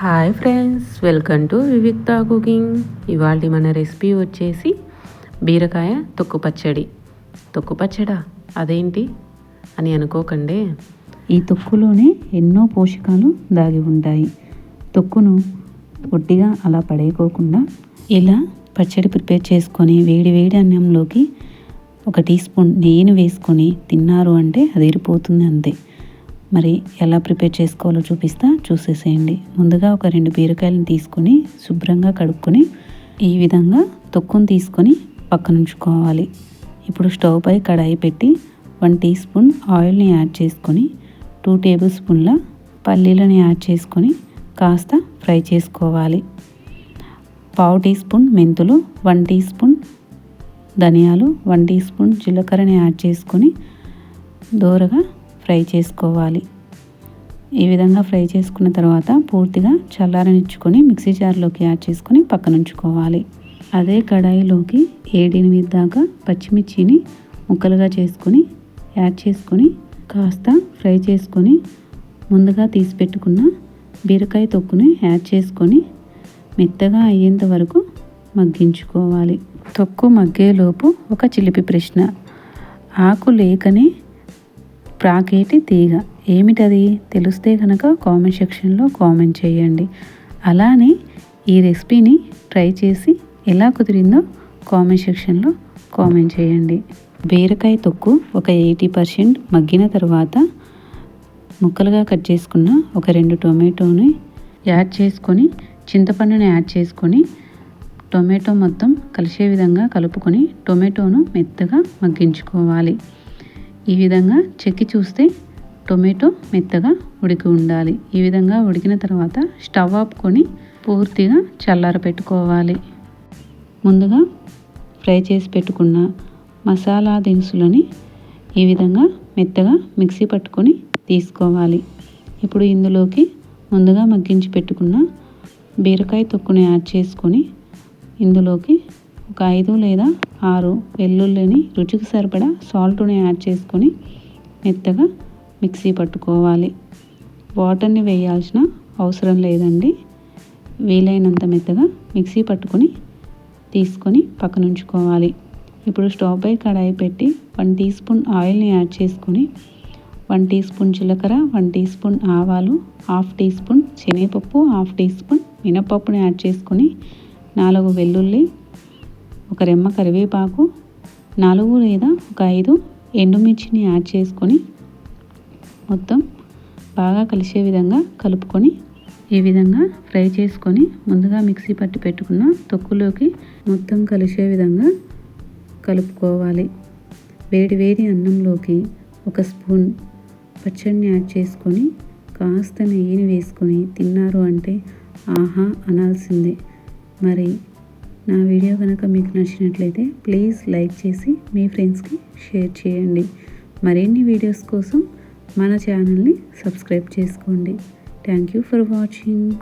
Hi friends welcome to Vivikta cooking ఇవాళ మన recipe వచ్చేసి బీరకాయ తొక్కు పచ్చడి. తొక్కు పచ్చడా? అదేంటి? అని అనుకోకండి. ఈ తొక్కులోనే ఎన్నో పోషకాలు దాగి ఉంటాయి. తొక్కును ఒట్టిగా అలా పడేయకోకుండా ఇలా పచ్చడి ప్రిపేర్ చేసుకొని వేడి వేడి అన్నంలోకి ఒక టీ స్పూన్ నెయ్యిని వేసుకొని తిన్నారు అంటే అది ఇరిపోతుంది అంతే. మరి ఎలా ప్రిపేర్ చేసుకోవాలో చూపిస్తా. చూసేసేయండి. ముందుగా ఒక రెండు బీరకాయలను తీసుకొని శుభ్రంగా కడుక్కొని ఈ విధంగా తొక్కును తీసుకొని పక్కనుంచుకోవాలి. ఇప్పుడు స్టవ్ పై కడాయి పెట్టి వన్ టీ స్పూన్ ఆయిల్ని యాడ్ చేసుకొని టూ టేబుల్ స్పూన్ల పల్లీలను యాడ్ చేసుకొని కాస్త ఫ్రై చేసుకోవాలి. పావు టీ స్పూన్ మెంతులు వన్ టీ స్పూన్ ధనియాలు వన్ టీ స్పూన్ జీలకర్రని యాడ్ చేసుకొని దోరగా ఫ్రై చేసుకోవాలి. ఈ విధంగా ఫ్రై చేసుకున్న తర్వాత పూర్తిగా చల్లారనిచ్చుకొని మిక్సీ జార్లోకి యాడ్ చేసుకొని పక్కనుంచుకోవాలి. అదే కడాయిలోకి ఏడెనిమిది దాకా పచ్చిమిర్చిని ముక్కలుగా చేసుకొని యాడ్ చేసుకొని కాస్త ఫ్రై చేసుకొని ముందుగా తీసి పెట్టుకున్న బీరకాయ తొక్కుని యాడ్ చేసుకొని మెత్తగా అయ్యేంత వరకు మగ్గించుకోవాలి. తొక్కు మగ్గేలోపు ఒక చిలిపి ప్రశ్న. ఆకు లేకనే ప్రాకేటి తీగ. ఏమిటది? తెలిస్తే కనుక కామెంట్ సెక్షన్లో కామెంట్ చేయండి. అలానే ఈ రెసిపీని ట్రై చేసి ఎలా కుదిరిందో కామెంట్ సెక్షన్లో కామెంట్ చేయండి. బీరకాయ తొక్కు ఒక ఎయిటీ పర్సెంట్ మగ్గిన తర్వాత ముక్కలుగా కట్ చేసుకున్న ఒక రెండు టొమాటోని యాడ్ చేసుకొని చింతపండుని యాడ్ చేసుకొని టొమాటో మొత్తం కలిసే విధంగా కలుపుకొని టొమాటోను మెత్తగా మగ్గించుకోవాలి. ఈ విధంగా చెక్కి చూస్తే టొమాటో మెత్తగా ఉడికి ఉండాలి. ఈ విధంగా ఉడికిన తర్వాత స్టవ్ ఆపుకొని పూర్తిగా చల్లార పెట్టుకోవాలి. ముందుగా ఫ్రై చేసి పెట్టుకున్న మసాలా దినుసులని ఈ విధంగా మెత్తగా మిక్సీ పట్టుకొని తీసుకోవాలి. ఇప్పుడు ఇందులోకి ముందుగా మగ్గించి పెట్టుకున్న బీరకాయ తొక్కుని యాడ్ చేసుకొని ఇందులోకి ఒక ఐదు లేదా ఆరు వెల్లుల్లిని రుచికి సరిపడా సాల్ట్ని యాడ్ చేసుకొని మెత్తగా మిక్సీ పట్టుకోవాలి. వాటర్ని వేయాల్సిన అవసరం లేదండి. వీలైనంత మెత్తగా మిక్సీ పట్టుకొని తీసుకొని పక్కనుంచుకోవాలి. ఇప్పుడు స్టవ్ పై కడాయి పెట్టి వన్ టీ స్పూన్ ఆయిల్ని యాడ్ చేసుకొని వన్ టీ స్పూన్ జీలకర్ర వన్ టీ స్పూన్ ఆవాలు హాఫ్ టీ స్పూన్ శనగపప్పు హాఫ్ టీ స్పూన్ మినపప్పుని యాడ్ చేసుకొని నాలుగు వెల్లుల్లి ఒక రెమ్మ కరివేపాకు నాలుగు లేదా ఒక ఐదు ఎండుమిర్చిని యాడ్ చేసుకొని మొత్తం బాగా కలిసే విధంగా కలుపుకొని ఈ విధంగా ఫ్రై చేసుకొని ముందుగా మిక్సీ పట్టి పెట్టుకున్న తొక్కులోకి మొత్తం కలిసే విధంగా కలుపుకోవాలి. వేడి వేడి అన్నంలోకి ఒక స్పూన్ పచ్చడిని యాడ్ చేసుకొని కాస్త నెయ్యిని వేసుకొని తిన్నారు అంటే ఆహా అనాల్సిందే. మరి నా వీడియో కనుక మీకు నచ్చినట్లయితే ప్లీజ్ లైక్ చేసి మీ ఫ్రెండ్స్కి షేర్ చేయండి. మరిన్ని వీడియోస్ కోసం మన ఛానల్ని సబ్స్క్రైబ్ చేసుకోండి. Thank you for watching.